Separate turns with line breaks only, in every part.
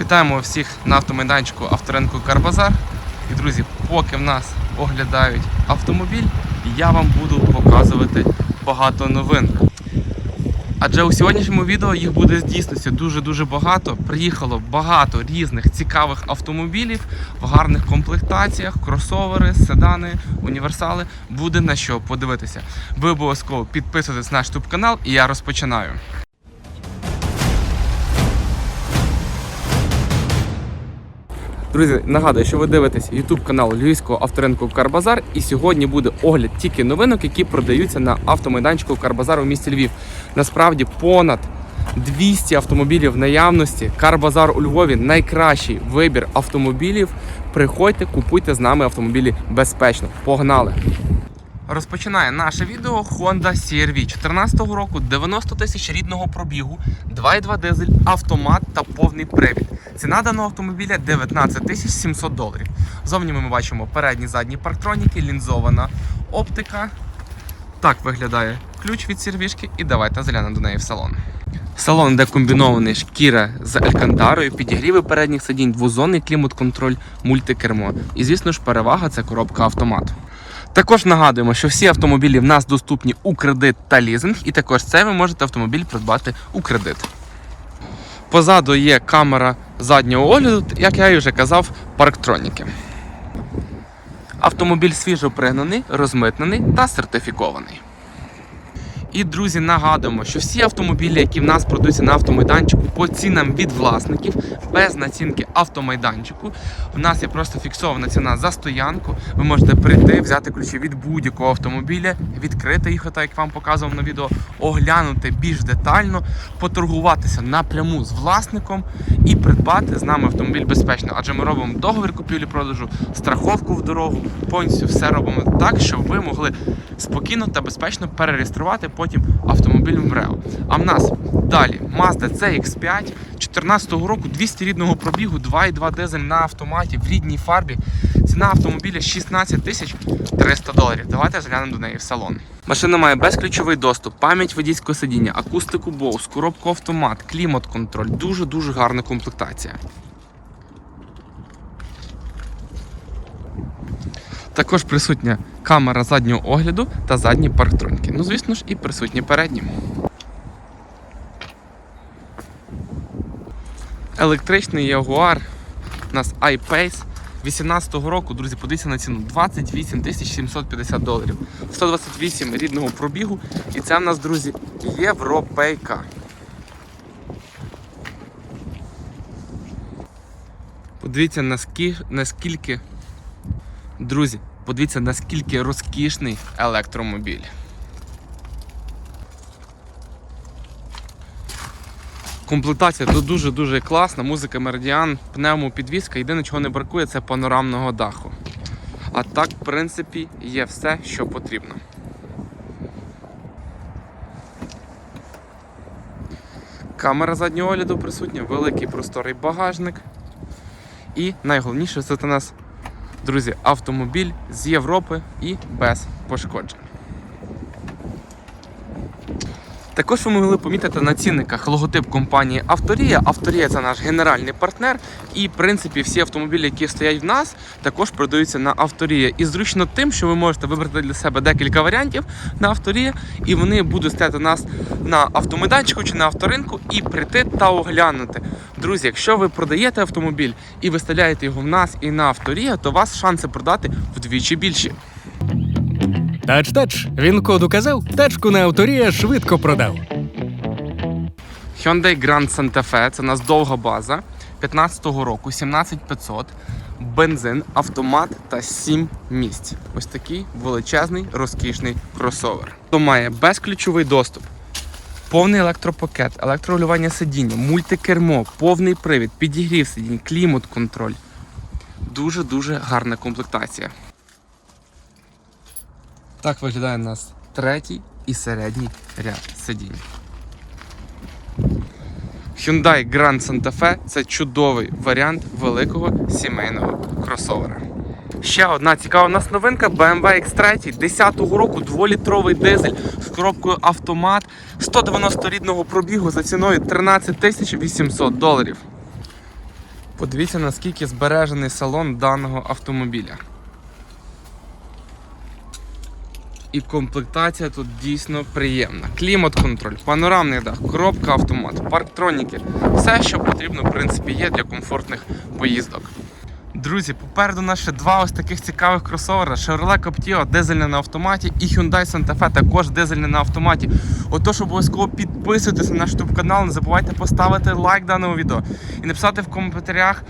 Вітаємо всіх на автомайданчику авторинку Карбазар. І друзі, поки в нас оглядають автомобіль, я вам буду показувати багато новин. Адже у сьогоднішньому відео їх буде з дійсності дуже-дуже багато. Приїхало багато різних цікавих автомобілів в гарних комплектаціях, кросовери, седани, універсали. Буде на що подивитися. Ви обов'язково підписуйтесь на наш YouTube канал і я розпочинаю. Друзі, нагадую, що ви дивитесь YouTube канал Львівського авторинку Карбазар. І сьогодні буде огляд тільки новинок, які продаються на автомайданчику Карбазар у місті Львів. Насправді понад 200 автомобілів в наявності. Карбазар у Львові найкращий вибір автомобілів. Приходьте, купуйте з нами автомобілі безпечно. Погнали! Розпочинає наше відео Honda CR-V 14 року, 90 тисяч рідного пробігу, 2.2 дизель, автомат та повний привід. Ціна даного автомобіля 19 тисяч 700 доларів. Зовні ми бачимо передні задні парктроніки, лінзована оптика. Так виглядає ключ від сірвішки і давайте заглянемо до неї в салон. Салон, де комбінований шкіра з алькантарою, підігріви передніх сидінь, двозонний клімат-контроль, мультикермо. І звісно ж, перевага це коробка автомат. Також нагадуємо, що всі автомобілі в нас доступні у кредит та лізинг, і також це ви можете автомобіль придбати у кредит. Позаду є камера заднього огляду, як я і вже казав, парктроніки. Автомобіль свіжо пригнаний, розмитнений та сертифікований. І, друзі, нагадуємо, що всі автомобілі, які в нас продаються на автомайданчику, по цінам від власників, без націнки автомайданчику. В нас є просто фіксована ціна за стоянку. Ви можете прийти, взяти ключі від будь-якого автомобіля, відкрити їх, отак, як вам показував на відео, оглянути більш детально, поторгуватися напряму з власником і придбати з нами автомобіль безпечно. Адже ми робимо договір купівлі-продажу, страховку в дорогу, повністю все робимо так, щоб ви могли спокійно та безпечно перереєструвати потім автомобіль в МРЕО. А в нас далі Mazda CX5 2014 року 200 рідного пробігу, 2,2 дизель на автоматі в рідній фарбі. Ціна автомобіля 16 тисяч 300 доларів. Давайте заглянемо до неї в салон. Машина має безключовий доступ, пам'ять водійського сидіння, акустику Bose, коробку автомат, клімат-контроль. Дуже-дуже гарна комплектація. Також присутня камера заднього огляду та задні парктроніки. Ну, звісно ж, і присутні передні. Електричний Jaguar у нас I-Pace 18-го року, друзі, подивіться на ціну 28 750 доларів. 128 рідного пробігу. І це в нас, друзі, європейка. Подивіться, наскільки Друзі, подивіться, наскільки розкішний електромобіль. Комплектація тут дуже-дуже класна, музика меридіан, пневмопідвізка. Єдине, чого не бракує, це панорамного даху. А так, в принципі, є все, що потрібно. Камера заднього огляду присутня, великий просторий багажник. І найголовніше це у нас Друзі, автомобіль з Європи і без пошкоджень. Також ви могли помітити на цінниках логотип компанії Авторія. Авторія це наш генеральний партнер. І, в принципі, всі автомобілі, які стоять в нас, також продаються на Авторія. І зручно тим, що ви можете вибрати для себе декілька варіантів на Авторія, і вони будуть стояти у нас на автомайданчику чи на авторинку і прийти та оглянути. Друзі, якщо ви продаєте автомобіль і виставляєте його в нас і на Авторія, то у вас шанси продати вдвічі більші.
Тач-тач, він код указав, тачку на авторія швидко продав.
Hyundai Grand Santa Fe, це у нас довга база 15-го року, 17500, бензин, автомат та 7 місць. Ось такий величезний розкішний кросовер. То має безключовий доступ, повний електропакет, електрорегулювання сидіння, мультикермо, повний привід, підігрів сидінь, клімат-контроль. Дуже-дуже гарна комплектація. Так виглядає у нас третій і середній ряд сидінь. Hyundai Grand Santa Fe це чудовий варіант великого сімейного кросовера. Ще одна цікава у нас новинка BMW X3 10-го року 2-літровий дизель з коробкою автомат 190 рідного пробігу за ціною 13 тисяч 800 доларів. Подивіться, наскільки збережений салон даного автомобіля. І комплектація тут дійсно приємна. Клімат-контроль, панорамний дах, коробка автомат, парктроніки. Все, що потрібно, в принципі, є для комфортних поїздок. Друзі, попереду нас ще два ось таких цікавих кросовера: Chevrolet Captiva дизельне на автоматі і Hyundai Santa Fe також дизельне на автоматі. Отож, обов'язково підписуйтесь на наш YouTube канал, не забувайте поставити лайк даному відео і написати в коментарях,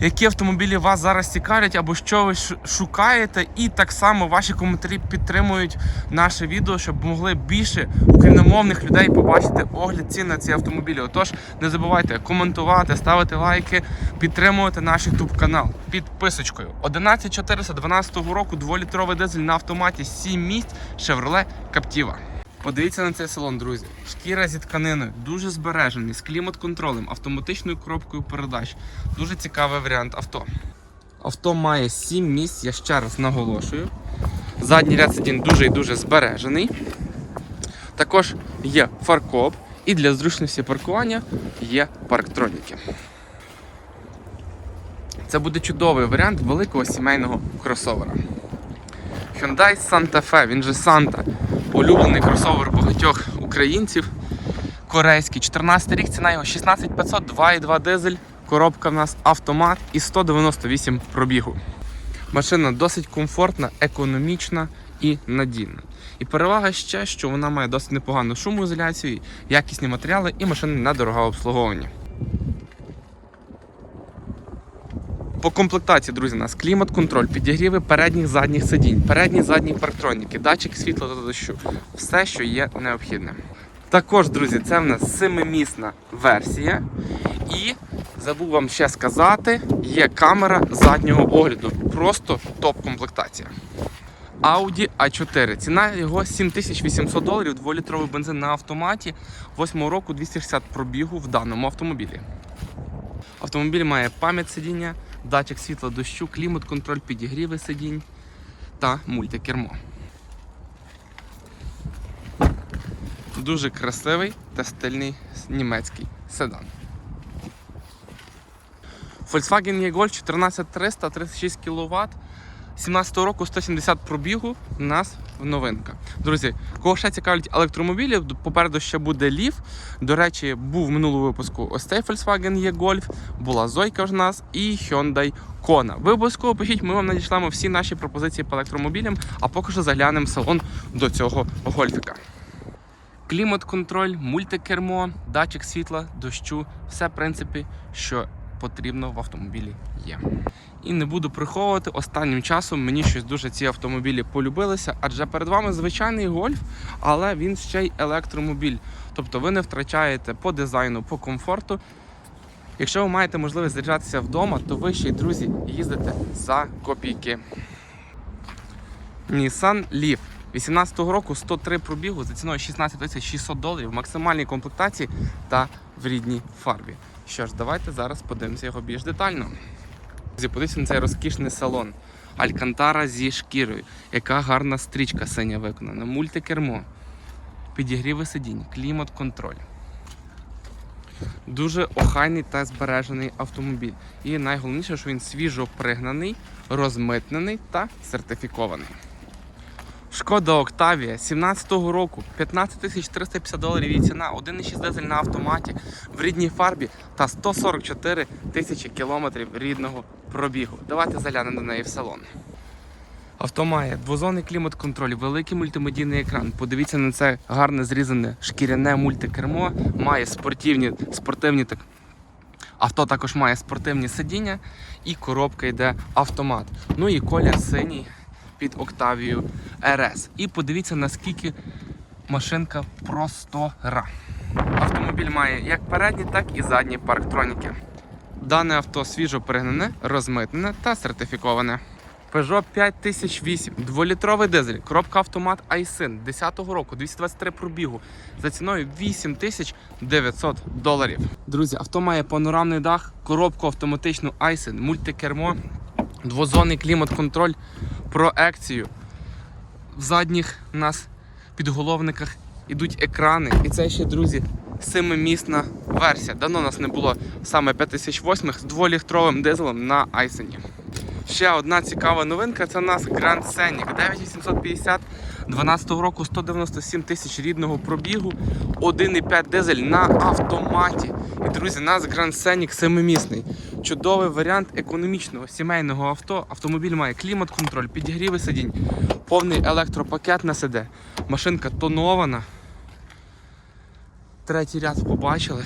які автомобілі вас зараз цікавлять або що ви шукаєте. І так само ваші коментарі підтримують наше відео, щоб могли більше україномовних людей побачити огляд цін на ці автомобілі. Отож, не забувайте коментувати, ставити лайки, підтримувати наш YouTube канал підписочкою. 11412 року 2-літровий дизель на автоматі 7 місць Chevrolet Captiva. Подивіться на цей салон, друзі. Шкіра зі тканиною, дуже збережений, з клімат-контролем, автоматичною коробкою передач. Дуже цікавий варіант авто. Авто має 7 місць, я ще раз наголошую. Задній ряд сидінь дуже і дуже збережений. Також є фаркоп і для зручності паркування є парктроніки. Це буде чудовий варіант великого сімейного кросовера. Hyundai Santa Fe, він же Santa. Улюблений кросовер багатьох українців. Корейський. 14 рік, ціна його 16500, 2,2 дизель. Коробка в нас автомат і 198 пробігу. Машина досить комфортна, економічна і надійна. І перевага ще, що вона має досить непогану шумоізоляцію, якісні матеріали і машина недорога обслуговування. По комплектації, друзі, у нас клімат-контроль, підігріви передніх задніх сидінь, передні задні парктроніки, датчик світла та дощу. Все, що є необхідне. Також, друзі, це в нас семимісна версія. І забув вам ще сказати, є камера заднього огляду. Просто топ-комплектація. Audi A4. Ціна його 7800 доларів, 2-літровий бензин на автоматі 8 року 260 пробігу в даному автомобілі. Автомобіль має пам'ять сидіння, датчик світла дощу, клімат-контроль, підігріви сидінь та мультикермо. Дуже красивий та стильний німецький седан. Volkswagen e-Golf 14300, 36 кВт. 17 року 170 пробігу у нас в новинка. Друзі, кого ще цікавлять електромобілі, попереду ще буде Leaf. До речі, був в минулому випуску ось цей Volkswagen e-Golf, була Зойка в нас і Hyundai Kona. Ви обов'язково пишіть, ми вам надішлемо всі наші пропозиції по електромобілям, а поки що заглянемо в салон до цього гольфіка. Клімат-контроль, мультикермо, датчик світла, дощу, все в принципі, що потрібно в автомобілі є. І не буду приховувати, останнім часом мені щось дуже ці автомобілі полюбилися, адже перед вами звичайний гольф, але він ще й електромобіль. Тобто ви не втрачаєте по дизайну, по комфорту. Якщо ви маєте можливість заряджатися вдома, то ви ще й друзі їздите за копійки. Nissan Leaf 18-го року 103 пробігу за ціною 16 600 доларів в максимальній комплектації та в рідній фарбі. Що ж, давайте зараз подивимося його більш детально. Подивіться на цей розкішний салон. Алькантара зі шкірою. Яка гарна стрічка синя виконана. Мультикермо, підігріви сидінь, клімат-контроль. Дуже охайний та збережений автомобіль. І найголовніше, що він свіжо пригнаний, розмитнений та сертифікований. Шкода Октавія 17-го року 15 350 доларів її ціна, 1,6 дизель на автоматі в рідній фарбі та 144 тисячі кілометрів рідного пробігу. Давайте заглянемо до неї в салон. Авто має двозонний клімат-контроль, великий мультимедійний екран. Подивіться на це гарне зрізане шкіряне мультикермо. Має спортивні, спортивні так. Авто також має спортивні сидіння і коробка йде автомат. Ну і колір синій під Октавію RS. І подивіться, наскільки машинка простора. Автомобіль має як передні, так і задні парктроніки. Дане авто свіжо пригнане, розмитнене та сертифіковане. Peugeot 5008, 2-літровий дизель, коробка автомат iSyn 10-го року, 223 пробігу за ціною 8900 доларів. Друзі, авто має панорамний дах, коробку автоматичну iSyn, мультикермо, двозонний клімат-контроль, проекцію. В задніх нас підголовниках ідуть екрани. І це ще, друзі, семимісна версія. Давно у нас не було саме 5008 з дволітровим дизелем на Айсені. Ще одна цікава новинка це у нас Grand Scenic 9850 12 року 197 тисяч рідного пробігу, 1,5 дизель на автоматі. І друзі, нас Grand Scenic семимісний. Чудовий варіант економічного сімейного авто. Автомобіль має клімат-контроль, підігріви сидінь, повний електропакет на СД. Машинка тонована. Третій ряд побачили.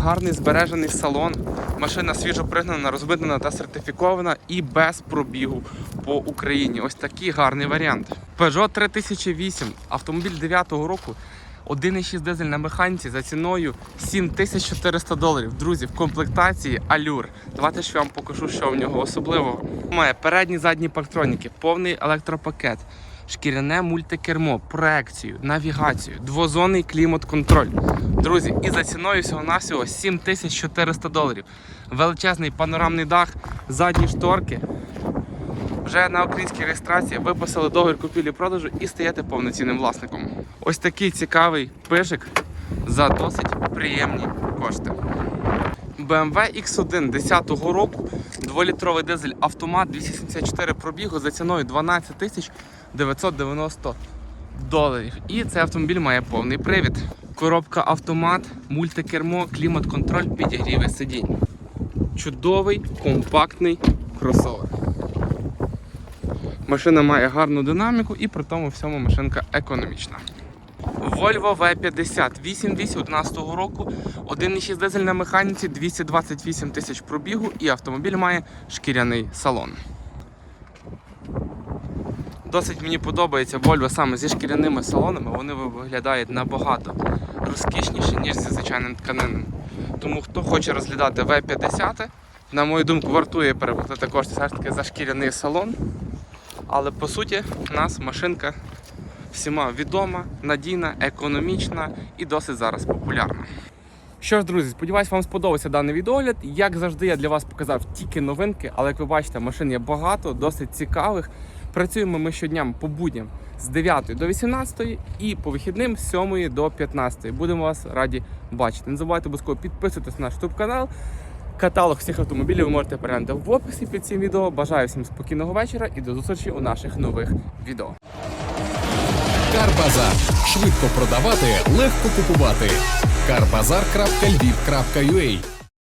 Гарний збережений салон. Машина свіжо пригнана, розбитана та сертифікована і без пробігу по Україні. Ось такий гарний варіант. Peugeot 3008, автомобіль 9-го року. 1,6 дизель на механіці за ціною 7400 доларів. Друзі, в комплектації Allure. Давайте ж вам покажу, що в нього особливого. Має передні задні парктроніки, повний електропакет, шкіряне мультикермо, проекцію, навігацію, двозонний клімат-контроль. Друзі, і за ціною всього-навсього 7400 доларів. Величезний панорамний дах, задні шторки. Вже на українській реєстрації виписали договір купівлі-продажу і стаєте повноцінним власником. Ось такий цікавий пишик за досить приємні кошти. BMW X1 10-го року, 2-літровий дизель автомат 274 пробігу за ціною 12 тисяч 990 доларів. І цей автомобіль має повний привід. Коробка автомат, мультикермо, клімат-контроль, підігріви сидінь. Чудовий компактний кросовер. Машина має гарну динаміку і при тому всьому машинка економічна. Volvo V50 8211 року, 1,6 дизель на механіці, 228 тисяч пробігу і автомобіль має шкіряний салон. Досить мені подобається Volvo саме зі шкіряними салонами. Вони виглядають набагато розкішніше, ніж зі звичайним тканинним. Тому хто хоче розглядати V50, на мою думку, вартує переплатити кошти все ж таки за шкіряний салон. Але по суті, у нас машинка всіма відома, надійна, економічна і досить зараз популярна. Що ж, друзі, сподіваюсь, вам сподобався даний відеогляд. Як завжди, я для вас показав тільки новинки, але як ви бачите, машин є багато, досить цікавих. Працюємо ми щодня по будням з 9 до 18 і по вихідним з 7 до 15. Будемо вас раді бачити. Не забувайте обов'язково підписуватись на наш YouTube канал. Каталог всіх автомобілів ви можете переглянути в описі під цим відео. Бажаю всім спокійного вечора і до зустрічі у наших нових відео.
Карбазар. Швидко продавати, легко купувати. Карбазар.львів.ua